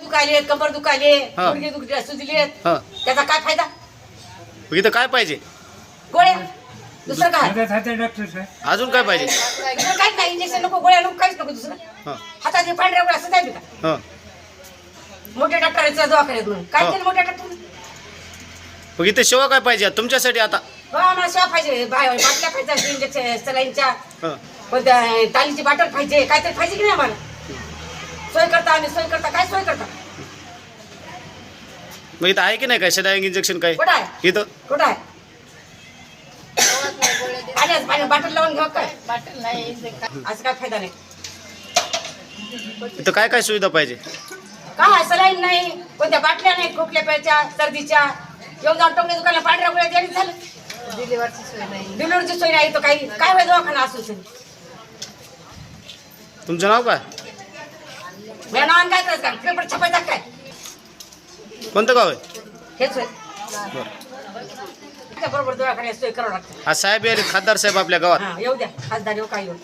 दुखायले कंबर दुखायले हा. गुडघे दुखले सुजले हा. त्याचा काय फायदा? मग इथं काय पाहिजे? गोळ्या? दुसरं काय? डॉक्टर साहेब अजून काय पाहिजे? दुसरं काहीच नाही इंजेक्शन नको गोळ्या नको काहीच नको दुसरं. हां. हाताचे पांढऱ्या गोळ्या असं का? हां. मोठ्या डॉक्टरांचा दवाखान्यात म्हणून काय. केलं मोठ्या डॉक्टर मग इथे सेवा काय पाहिजे? तुमच्यासाठी आता? आम्हाला सेवा पाहिजे बाटल्या पाहिजे इंजेक्शन सलाईनच्या हां. पण त्या तालीची बाटल पाहिजे काहीतरी पाहिजे की नाही आम्हाला? सोय करता आम्ही सोय करता. काय सोय करता? मग इथं आहे की नाही काय? शेडाईंग इंजेक्शन काय? कुठं आहे? इथं? कुठं आहे? पाण्यात पाण्यात बाटल लावून घेऊ काय? असं काय फायदा नाही. इथं काय काय सुविधा पाहिजे? काय सलाईन नाही कोणत्या बाटल्या नाही खोकल्या प्यायच्या सर्दीच्या. येऊन जाऊन टोमणे दुकानला पांढऱ्या गोळ्या द्यायला झालं. डिलिव्हरीची सोय नाही. तो काही काय होय दवाखाना असू तुमचं नाव काय? मी नाव काय करायचं का पेपर छापायचा काय? कोणतं गाव आहे? हेच होय. बरं. त्या बरोबर दवाखान्यात सोय करावं लागतं. आज साहेब यायले खासदार साहेब आपल्या गावात. हा येऊ द्या. खासदार येऊ काय येऊ.